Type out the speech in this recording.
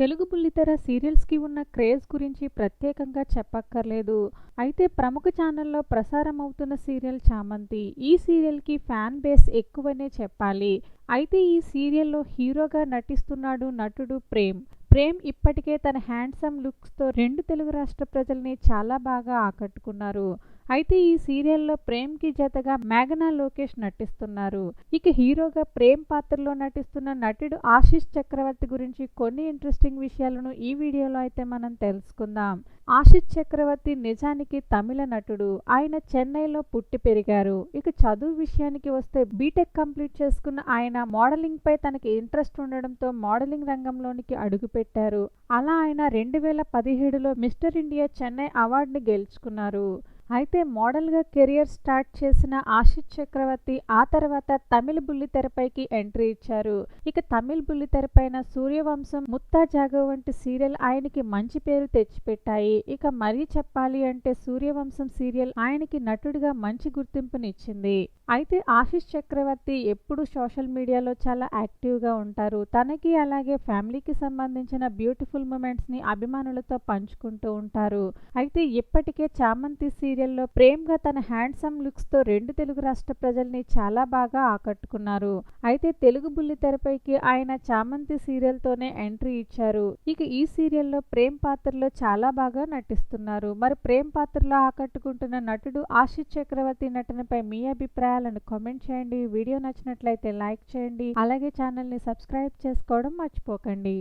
తెలుగు బుల్లితెర సీరియల్స్‌కి ఉన్న క్రేజ్ గురించి ప్రత్యేకంగా చెప్పక్కర్లేదు. అయితే ప్రముఖ ఛానల్లో ప్రసారం అవుతున్న సీరియల్ 'చామంతి'. ఈ సీరియల్‌కి ఫ్యాన్ బేస్ ఎక్కువనే చెప్పాలి. అయితే ఈ సీరియల్‌లో హీరోగా నటిస్తున్నాడు నటుడు ప్రేమ్. ప్రేమ్ ఇప్పటికే తన హ్యాండ్సమ్ లుక్స్‌తో రెండు తెలుగు రాష్ట్ర ప్రజల్ని చాలా బాగా ఆకట్టుకున్నారు. అయితే ఈ సీరియల్‌లో ప్రేమ్‌కి జతగా మేఘనా లోకేష్ నటిస్తున్నారు. ఇక హీరోగా ప్రేమ్ పాత్రలో నటిస్తున్న నటుడు ఆశిష్ చక్రవర్తి గురించి కొన్ని ఇంట్రెస్టింగ్ విషయాలను ఈ వీడియోలో అయితే మనం తెలుసుకుందాం. ఆశిష్ చక్రవర్తి నిజానికి తమిళ నటుడు. ఆయన చెన్నైలో పుట్టి పెరిగారు. ఇక చదువు విషయానికి వస్తే బీటెక్ కంప్లీట్ చేసుకున్న ఆయన మోడలింగ్‌పై తనకి ఇంట్రెస్ట్ ఉండడంతో మోడలింగ్ రంగంలోనికి అడుగుపెట్టారు. అలా ఆయన రెండు వేల పదిహేడులో మిస్టర్ ఇండియా చెన్నై అవార్డుని గెలుచుకున్నారు. అయితే మోడల్‌గా కెరియర్ స్టార్ట్ చేసిన ఆశిష్ చక్రవర్తి ఆ తర్వాత తమిళ బుల్లితెరపైకి ఎంట్రీ ఇచ్చారు. ఇక తమిళ బుల్లితెరపైన 'సూర్యవంశం', 'ముత్తా జాగవ్' వంటి సీరియల్ ఆయనకి మంచి పేరు తెచ్చిపెట్టాయి. ఇక మరీ చెప్పాలి అంటే 'సూర్యవంశం' సీరియల్ ఆయనకి నటుడిగా మంచి గుర్తింపునిచ్చింది. అయితే ఆశిష్ చక్రవర్తి ఎప్పుడూ సోషల్ మీడియాలో చాలా యాక్టివ్‌గా ఉంటారు. తనకి అలాగే ఫ్యామిలీకి సంబంధించిన బ్యూటిఫుల్ మూమెంట్స్‌ని అభిమానులతో పంచుకుంటూ ఉంటారు. అయితే ఇప్పటికే 'చామంతి' సీరియల్ సీరియల్‌లో ప్రేమ్‌గా తన హ్యాండ్సమ్ లుక్స్‌తో రెండు తెలుగు రాష్ట్ర ప్రజల్ని చాలా బాగా ఆకట్టుకున్నారు. అయితే తెలుగు బుల్లితెరపైకి ఆయన 'చామంతి' సీరియల్‌తోనే ఎంట్రీ ఇచ్చారు. ఇక ఈ సీరియల్‌లో ప్రేమ్ పాత్రలో చాలా బాగా నటిస్తున్నారు. మరి ప్రేమ్ పాత్రలో ఆకట్టుకుంటున్న నటుడు ఆశిష్ చక్రవర్తి నటనపై మీ అభిప్రాయాలను కామెంట్ చేయండి. వీడియో నచ్చినట్లయితే లైక్ చేయండి. అలాగే ఛానల్ని సబ్స్క్రైబ్ చేసుకోవడం మర్చిపోకండి.